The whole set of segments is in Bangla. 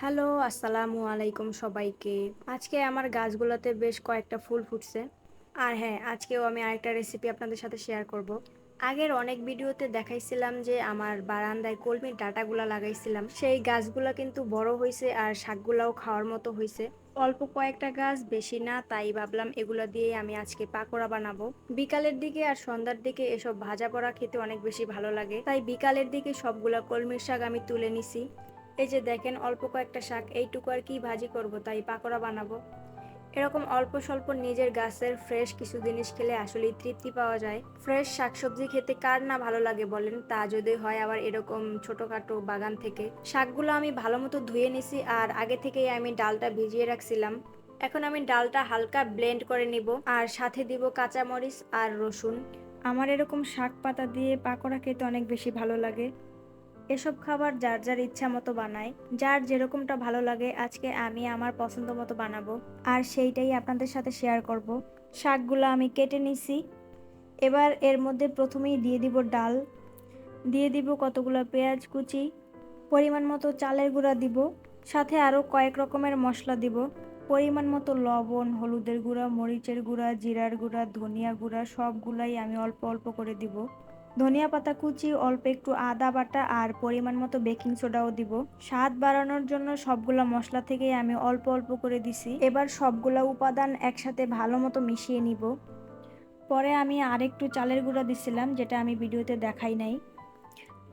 হ্যালো, আসসালামু আলাইকুম সবাইকে। আজকে আমার গাছগুলোতে বেশ কয়েকটা ফুল ফুটছে। আর হ্যাঁ আজকেও আমি আরেকটা রেসিপি আপনাদের সাথে শেয়ার করব। আগের অনেক ভিডিওতে দেখাইছিলাম যে আমার বারান্দায় কলমির ডাটাগুলো লাগাইছিলাম। সেই গাছগুলো কিন্তু বড় হয়েছে আর শাকগুলাও খাওয়ার মতো হয়েছে অল্প কয়েকটা গাছ, বেশি না, তাই ভাবলাম এগুলো দিয়ে আমি আজকে পাকোড়া বানাবো। বিকালের দিকে আর সন্ধ্যার দিকে এসব ভাজা পড়া খেতে অনেক বেশি ভালো লাগে। তাই বিকালের দিকে সবগুলা কলমির শাক আমি তুলে নিছি। এই যে দেখেন, অল্প কয়েকটা শাক, এইটুকু আর কি ভাজি করব, তাই পাকোড়া বানাবো। এরকম অল্প স্বল্প নিজের গাছের ফ্রেশ কিছু জিনিস খেলে আসলেই তৃপ্তি পাওয়া যায়। ফ্রেশ শাকসবজি খেতে কার না ভালো লাগে বলেন? তা যদি হয় আবার এরকম ছোটোখাটো বাগান থেকে। শাকগুলো আমি ভালো মতো ধুয়ে নিছি আর আগে থেকেই আমি ডালটা ভিজিয়ে রাখছিলাম। এখন আমি ডালটা হালকা ব্লেন্ড করে নিব আর সাথে দিব কাঁচামরিচ আর রসুন। আমার এরকম শাক পাতা দিয়ে পাকোড়া খেতে অনেক বেশি ভালো লাগে। এসব খাবার যার যার ইচ্ছা মতো বানায়, যার যেরকমটা ভালো লাগে আজকে আমি আমার পছন্দ মতো বানাবো, আর সেইটাই আপনাদের সাথে শেয়ার করব। শাকগুলো আমি কেটে নিছি। এবার এর মধ্যে প্রথমেই দিয়ে দিব ডাল। দিয়ে দিব কতগুলো পেঁয়াজ কুচি, পরিমাণ মতো চালের গুঁড়া দিব, সাথে আরও কয়েক রকমের মশলা দিব। পরিমাণ মতো লবণ, হলুদের গুঁড়া, মরিচের গুঁড়া, জিরার গুঁড়া, ধনিয়া গুঁড়া, সবগুলাই আমি অল্প অল্প করে দিব। ধনিয়া পাতা কুচি, অল্প একটু আদা বাটা আর পরিমাণ মতো বেকিং সোডাও দিব। স্বাদ বাড়ানোর জন্য সবগুলো মশলা থেকেই আমি অল্প অল্প করে দিছি। এবার সবগুলা উপাদান একসাথে ভালো মতো মিশিয়ে নিব। পরে আমি আরেকটু চালের গুঁড়া দিছিলাম, যেটা আমি ভিডিওতে দেখাই নাই।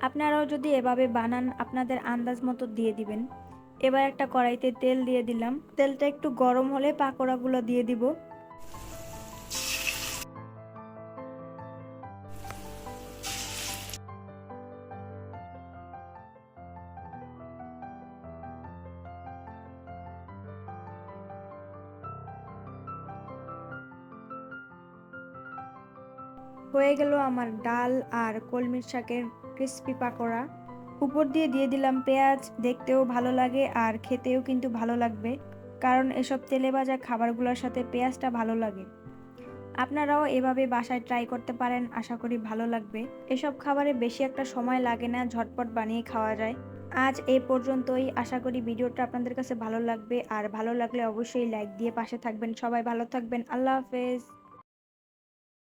আপনারাও যদি এভাবে বানান, আপনাদের আন্দাজ মতো দিয়ে দিবেন। এবার একটা কড়াইতে তেল দিয়ে দিলাম। তেলটা একটু গরম হলে পাকোড়াগুলো দিয়ে দিব। হয়ে গেল আমার ডাল আর কলমির শাকের ক্রিস্পি পাকোড়া। উপর দিয়ে দিয়ে দিলাম পেঁয়াজ, দেখতেও ভালো লাগে আর খেতেও কিন্তু ভালো লাগবে, কারণ এসব তেলে ভাজা খাবারগুলোর সাথে পেঁয়াজটা ভালো লাগে। আপনারাও এভাবে বাসায় ট্রাই করতে পারেন, আশা করি ভালো লাগবে। এসব খাবারে বেশি একটা সময় লাগে না, ঝটপট বানিয়ে খাওয়া যায়। আজ এই পর্যন্তই, আশা করি ভিডিওটা আপনাদের কাছে ভালো লাগবে, আর ভালো লাগলে অবশ্যই লাইক দিয়ে পাশে থাকবেন। সবাই ভালো থাকবেন, আল্লাহ হাফেজ।